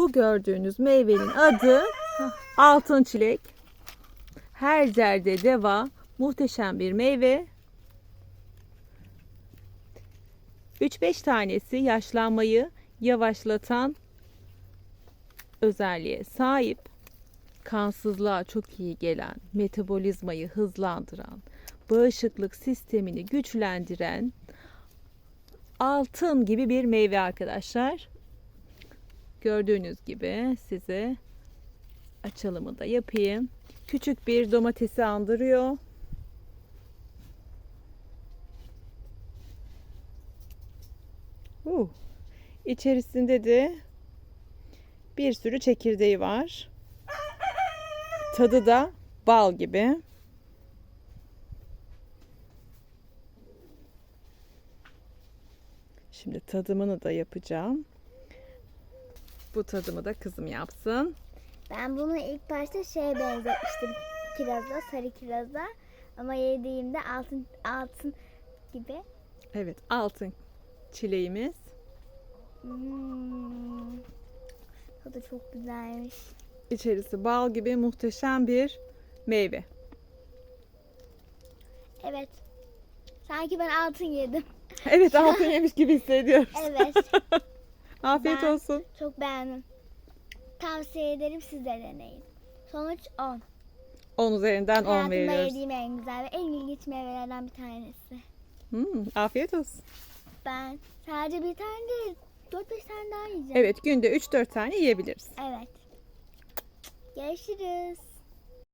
Bu gördüğünüz meyvenin adı altın çilek. Her zerde deva. Muhteşem bir meyve. 3-5 tanesi yaşlanmayı yavaşlatan özelliğe sahip. Kansızlığa çok iyi gelen, metabolizmayı hızlandıran, bağışıklık sistemini güçlendiren altın gibi bir meyve arkadaşlar. Gördüğünüz gibi size açılımı da yapayım. Küçük bir domatesi andırıyor. Uh, içerisinde de bir sürü çekirdeği var. Tadı da bal gibi. Şimdi tadımını da yapacağım. Bu tadımı da kızım yapsın. Ben bunu ilk başta şeye benzetmiştim. Kiraza, sarı kiraza. Ama yediğimde altın altın gibi. Evet, altın çileğimiz. Hmm. Tadı çok güzelmiş. İçerisi bal gibi muhteşem bir meyve. Evet. Sanki ben altın yedim. Evet, altın yemiş gibi hissediyoruz. Evet. Afiyet Ben- olsun. çok beğendim. Tavsiye ederim siz de deneyin. Sonuç 10. 10 üzerinden 10 Hayatımda veriyoruz. yediğim en güzel ve en ilginç meyvelerden bir tanesi. Hmm, afiyet olsun. Ben sadece bir tane değil, 4-5 tane daha yiyeceğim. Evet, günde 3-4 tane yiyebiliriz. Evet. Görüşürüz.